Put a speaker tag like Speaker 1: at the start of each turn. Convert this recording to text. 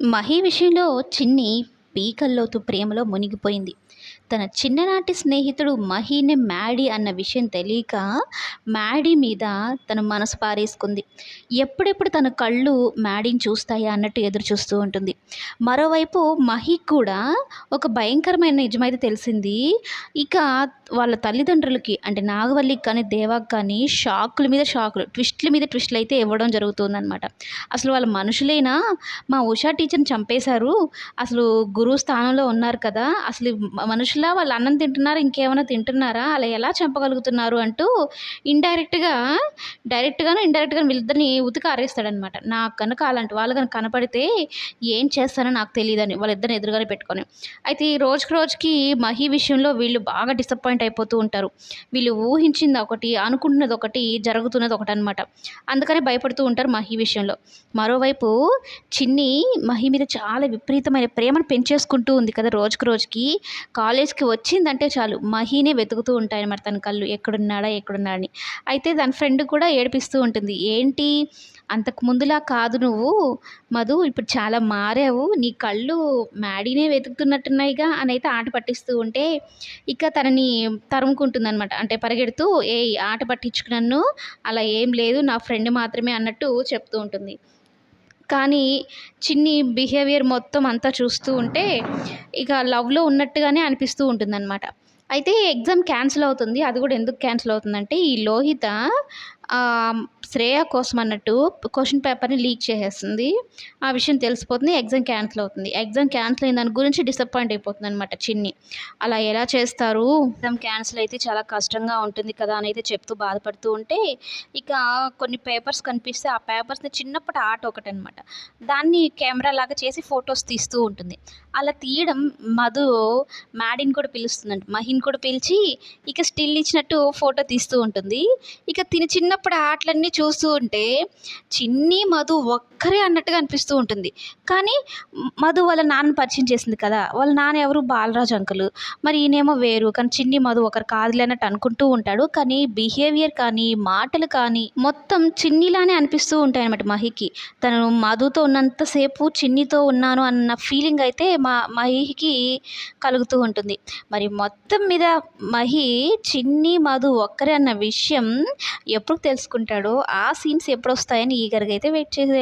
Speaker 1: మహి విషయంలో చిన్ని పీకల్లోతు ప్రేమలో మునిగిపోయింది. తన చిన్ననాటి స్నేహితుడు మహీనే మ్యాడీ అన్న విషయం తెలియక మ్యాడీ మీద తన మనసు పారేసుకుంది. ఎప్పుడెప్పుడు తన కళ్ళు మ్యాడీని చూస్తాయా అన్నట్టు ఎదురు చూస్తూ ఉంటుంది. మరోవైపు మహి కూడా ఒక భయంకరమైన నిజమైతే తెలిసింది. ఇక వాళ్ళ తల్లిదండ్రులకి అంటే నాగవల్లికి కానీ దేవాకి కానీ షాకుల మీద షాకులు ట్విస్ట్ల మీద ట్విస్ట్లు అయితే ఇవ్వడం జరుగుతుందన్నమాట. అసలు వాళ్ళ మనుషులేనా? మా ఉషా టీచర్ని చంపేశారు. అసలు గురువు స్థానంలో ఉన్నారు కదా. అసలు మనుషులా వాళ్ళు అన్నం తింటున్నారా ఇంకేమైనా తింటున్నారా? అలా ఎలా చంపగలుగుతున్నారు అంటూ ఇండైరెక్ట్గా డైరెక్ట్గాను ఇండైరెక్ట్గా వీళ్ళిద్దరిని ఉతికి ఆరేస్తాడనమాట. నాకు కనుక అలాంటి వాళ్ళు కనుక కనపడితే ఏం చేస్తారో నాకు తెలియదని వాళ్ళిద్దరిని ఎదురుగానే పెట్టుకొని. అయితే ఈ రోజుకి రోజుకి మహి విషయంలో వీళ్ళు బాగా డిసప్పాయింట్ అయిపోతూ ఉంటారు. వీళ్ళు ఊహించింది ఒకటి అనుకుంటున్నది ఒకటి జరుగుతున్నది ఒకటి అనమాట అందుకనే భయపడుతూ ఉంటారు మహి విషయంలో. మరోవైపు చిన్ని మహి మీద చాలా విపరీతమైన ప్రేమను పెంచేసుకుంటూ ఉంది కదా రోజుకి రోజుకి. కాలేజ్కి వచ్చిందంటే చాలు. మహీనే వెతుకుతూ ఉంటాయన్నమాట తన కళ్ళు. ఎక్కడున్నాడా ఎక్కడున్నాడని. అయితే తన ఫ్రెండ్ కూడా ఏడిపిస్తూ ఉంటుంది. ఏంటి అంతకు ముందులా కాదు నువ్వు. మధు ఇప్పుడు చాలా మారావు. నీ కళ్ళు మ్యాడీనే వెతుకుతున్నట్టున్నాయిగా అని అయితే ఆట పట్టిస్తూ ఉంటే ఇక తనని తరుముకుంటుంది అనమాట అంటే పరిగెడుతూ ఏ ఆట పట్టించుకు నన్ను. అలా ఏం లేదు. నా ఫ్రెండ్ మాత్రమే అన్నట్టు చెప్తూ ఉంటుంది. కానీ చిన్ని బిహేవియర్ మొత్తం అంతా చూస్తూ ఉంటే ఇక లవ్లో ఉన్నట్టుగానే అనిపిస్తూ ఉంటుందన్నమాట. అయితే ఎగ్జామ్ క్యాన్సిల్ అవుతుంది. అది కూడా ఎందుకు క్యాన్సిల్ అవుతుందంటే ఈ లోహిత శ్రేయ కోసం అన్నట్టు క్వశ్చన్ పేపర్ని లీక్ చేసేస్తుంది. ఆ విషయం తెలిసిపోతుంది ఎగ్జామ్ క్యాన్సిల్ అవుతుంది. ఎగ్జామ్ క్యాన్సిల్ అయిన దాని గురించి డిసప్పాయింట్ అయిపోతుంది అనమాట చిన్ని. అలా ఎలా చేస్తారు? ఎగ్జామ్ క్యాన్సిల్ అయితే చాలా కష్టంగా ఉంటుంది కదా అని అయితే చెప్తూ బాధపడుతూ ఉంటే ఇక కొన్ని పేపర్స్ కనిపిస్తే ఆ పేపర్స్ని చిన్నప్పటి ఆట ఒకటి అనమాట దాన్ని కెమెరా లాగా చేసి ఫొటోస్ తీస్తూ ఉంటుంది. అలా తీయడం మధు మ్యాడిని కూడా పిలుస్తుందంట. మహిన్ కూడా పిలిచి ఇక స్టిల్ ఇచ్చినట్టు ఫోటో తీస్తూ ఉంటుంది. ఇక తిని చిన్న చిన్నప్పుడు ఆటలన్నీ చూస్తూ ఉంటే చిన్ని మధు ఒక్కరే అన్నట్టుగా అనిపిస్తూ ఉంటుంది. కానీ మధు వాళ్ళ నాన్న పరిచయం చేసింది కదా వాళ్ళ నాన్న ఎవరు? బాలరాజు అంకులు. మరి ఈయనేమో వేరు. కానీ చిన్ని మధు ఒకరు కాదులే అన్నట్టు అనుకుంటూ ఉంటాడు. కానీ బిహేవియర్ కానీ మాటలు కానీ మొత్తం చిన్నిలానే అనిపిస్తూ ఉంటాయి అనమాట మహికి. తను మధుతో ఉన్నంతసేపు చిన్నితో ఉన్నాను అన్న ఫీలింగ్ అయితే మా మహికి కలుగుతూ ఉంటుంది. మరి మొత్తం మీద మహి చిన్ని మధు ఒక్కరే అన్న విషయం ఎప్పుడు తెలుసుకుంటాడో ఆ సీన్స్ ఎప్పుడు వస్తాయని ఈగర్గా అయితే వెయిట్ చేయాలి.